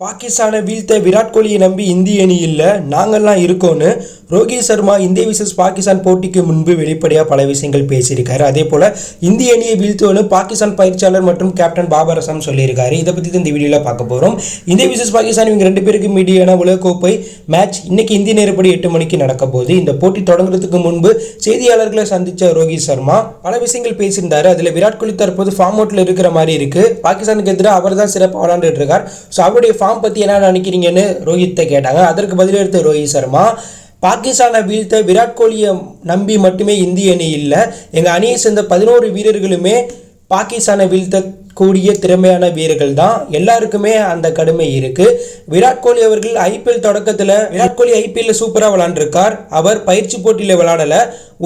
பாகிஸ்தானை வீழ்த்த விராட் கோலியை நம்பி இந்திய அணி இல்லை நாங்கள்லாம் இருக்கோன்னு ரோஹித் சர்மா இந்திய விசஸ் பாகிஸ்தான் போட்டிக்கு முன்பு வெளிப்படையாக பல விஷயங்கள் பேசியிருக்காரு. அதே போல் இந்திய அணியை வீழ்த்தோன்னு பாகிஸ்தான் பயிற்சியாளர் மற்றும் கேப்டன் பாபர் அசாம் சொல்லியிருக்காரு. இதை பற்றி தான் இந்த வீடியோவில் பார்க்க போகிறோம் இந்திய விசஸ் பாகிஸ்தான் இவங்க ரெண்டு பேருக்கு மீடியான உலகக்கோப்பை மேட்ச் இன்னைக்கு இந்திய நேரப்படி எட்டு மணிக்கு நடக்க போகுது. இந்த போட்டி தொடங்குறதுக்கு முன்பு செய்தியாளர்களை சந்தித்த ரோஹித் சர்மா பல விஷயங்கள் பேசியிருந்தார். அதில் விராட் கோலி தற்போது ஃபார்ம் அவுட்டில் இருக்கிற மாதிரி இருக்குது பாகிஸ்தானுக்கு எதிராக அவர் தான் சிறப்பாக விளாண்டுட்டு இருக்கார் ஸோ அவருடைய ஃபார்ம் பற்றி என்ன நினைக்கிறீங்கன்னு ரோஹித்தை கேட்டாங்க. அதற்கு பதிலளித்த ரோஹித் சர்மா பாகிஸ்தானை வீழ்த்த விராட் கோலியை நம்பி மட்டுமே இந்திய அணி இல்லை. எங்கள் அணியை சேர்ந்த பதினோரு வீரர்களுமே பாகிஸ்தானை வீழ்த்த கூடிய திறமையான வீரர்கள் தான். எல்லாருக்குமே அந்த கடுமை இருக்கு. விராட் கோலி அவர்கள் ஐபிஎல் தொடக்கத்தில் விராட் கோலி ஐபிஎல்ல சூப்பராக விளாண்டுருக்கார் அவர் பயிற்சி போட்டியில் விளாடல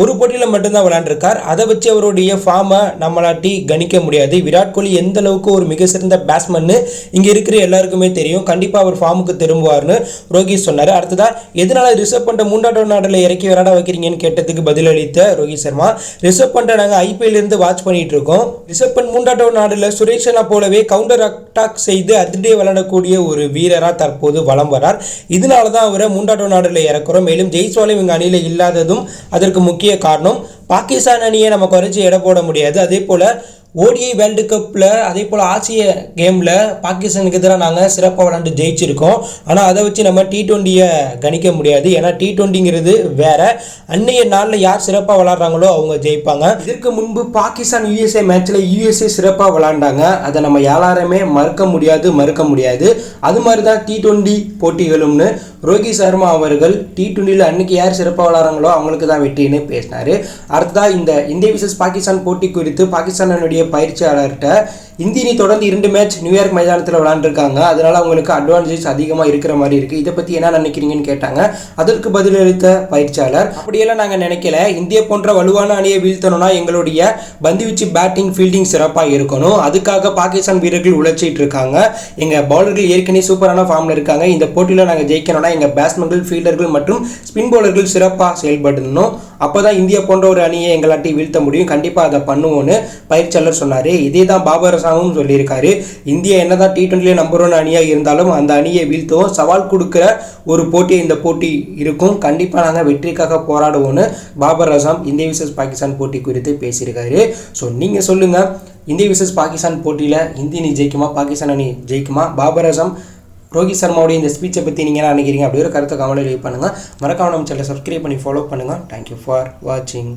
ஒரு போட்டியில் மட்டும்தான் விளாண்டுருக்கார் அதை வச்சு அவருடைய ஃபார்மை நம்மளாட்டி கணிக்க முடியாது. விராட் கோலி எந்த அளவுக்கு ஒரு மிக சிறந்த பேட்ஸ்மன்னு இங்கே இருக்கிற எல்லாருக்குமே தெரியும். கண்டிப்பாக அவர் ஃபார்முக்கு திரும்புவார்னு ரோஹித் சொன்னார். அடுத்ததா எதனால ரிசர்வ் பண்ணுற மூன்றாவது நாட்டில் இறக்கி விளாட வைக்கிறீங்கன்னு கேட்டதுக்கு பதிலளித்த ரோஹித் சர்மா ரிசர்வ் பண்ணுற நாங்கள் ஐபிஎல் இருந்து வாட்ச் பண்ணிட்டு இருக்கோம். ரிசர்வ் பண்ண மூன்றாவது நாடுல சுரேஷ் போலவே கவுண்டர் அட்டாக் செய்து அதிர்டே விளையாடக்கூடிய ஒரு வீரராக தற்போது வலம் வரார். இதனால தான் அவரை மூன்றாவது நாடுல இறக்குறோம். மேலும் ஜெய்ஸ்வாலும் இவங்க அணியில் இல்லாததும் அதற்கு முக்கிய காரணம் பாகிஸ்தான் அணியை நம்ம குறைச்சி எடை போட முடியாது. அதே போல் ஓடிஐ வேர்ல்டு கப்பில் அதே போல் ஆசிய கேமில் பாகிஸ்தானுக்கு எதிராக நாங்கள் சிறப்பாக விளாண்டு ஜெயிச்சிருக்கோம். ஆனால் அதை வச்சு நம்ம டி ட்வெண்ட்டியை கணிக்க முடியாது. ஏன்னா டி ட்வெண்ட்டிங்கிறது வேற. அன்னைய நாளில் யார் சிறப்பாக விளாட்றாங்களோ அவங்க ஜெயிப்பாங்க. இதற்கு முன்பு பாகிஸ்தான் யூஎஸ்ஏ மேட்ச்சில் யூஎஸ்ஏ சிறப்பாக விளாண்டாங்க அதை நம்ம யாராருமே மறுக்க முடியாது மறுக்க முடியாது. அது மாதிரி தான் டி டுவெண்ட்டி போட்டிகளும்னு ரோஹித் சர்மா அவர்கள் டி டுவெண்ட்டியில் அன்னைக்கு யார் சிறப்பாக விளாட்றாங்களோ அவங்களுக்கு தான் வெற்றின்னு பேசினார். அடுத்ததாக இந்த இந்திய விசஸ் பாகிஸ்தான் போட்டி குறித்து பாகிஸ்தானுடைய பயிற்சியாளர்கிட்ட இந்திய தொடர்ந்து இரண்டு மேட்ச் நியூயார்க் மைதானத்தில் விளாண்டுருக்காங்க அதனால அவங்களுக்கு அட்வான்டேஜ் அதிகமாக இருக்கிற மாதிரி இருக்குது இதை பற்றி என்ன நினைக்கிறீங்கன்னு கேட்டாங்க. அதற்கு பதிலளித்த பயிற்சியாளர் அப்படியெல்லாம் நாங்கள் நினைக்கல. இந்திய போன்ற வலுவான அணியை வீழ்த்தணும்னா எங்களுடைய பந்துவீச்சு பேட்டிங் ஃபீல்டிங் சிறப்பாக இருக்கணும். அதுக்காக பாகிஸ்தான் வீரர்கள் உழைச்சிட்டு இருக்காங்க. எங்கள் பவுலர்கள் ஏற்கனவே சூப்பரான ஃபார்மில் இருக்காங்க. இந்த போட்டியில் நாங்கள் ஜெயிக்கணும்னா எங்கள் பேட்ஸ்மேன்கள் ஃபீல்டர்கள் மற்றும் ஸ்பின் பவுலர்கள் சிறப்பாக செயல்படணும். அப்போ தான் இந்தியா போன்ற ஒரு அணியை எங்களாட்டி வீழ்த்த முடியும். கண்டிப்பாக அதை பண்ணுவோன்னு பயிற்சியாளர் சொன்னார். இதே தான் பாபர் அசாமும் சொல்லியிருக்காரு. இந்தியா என்னதான் டி டுவெண்ட்டிலே நம்பர் ஒன் அணியாக இருந்தாலும் அந்த அணியை வீழ்த்தவும் சவால் கொடுக்குற ஒரு போட்டி இந்த போட்டி இருக்கும். கண்டிப்பாக நாங்கள் வெற்றிக்காக போராடுவோன்னு பாபர் அசாம் இந்திய விசஸ் பாகிஸ்தான் போட்டி குறித்து பேசியிருக்காரு. ஸோ நீங்கள் சொல்லுங்கள் இந்திய விசஸ் பாகிஸ்தான் போட்டியில் இந்திய அணி ஜெயிக்குமா? பாகிஸ்தான் அணி ஜெயிக்குமா? பாபர் அசாம் ரோஹித் சர்மாவுடைய இந்த ஸ்பீச்சை பற்றி நீங்கள் என்ன நினைக்கிறீங்க? அப்படி ஒரு கருத்தை கமெண்ட்டில் லீவ் பண்ணுங்கள் மறக்காம நம்ம சேனலை சப்ஸ்கிரைப் பண்ணி ஃபாலோ பண்ணுங்கள் தேங்க்யூ ஃபார் வாட்சிங்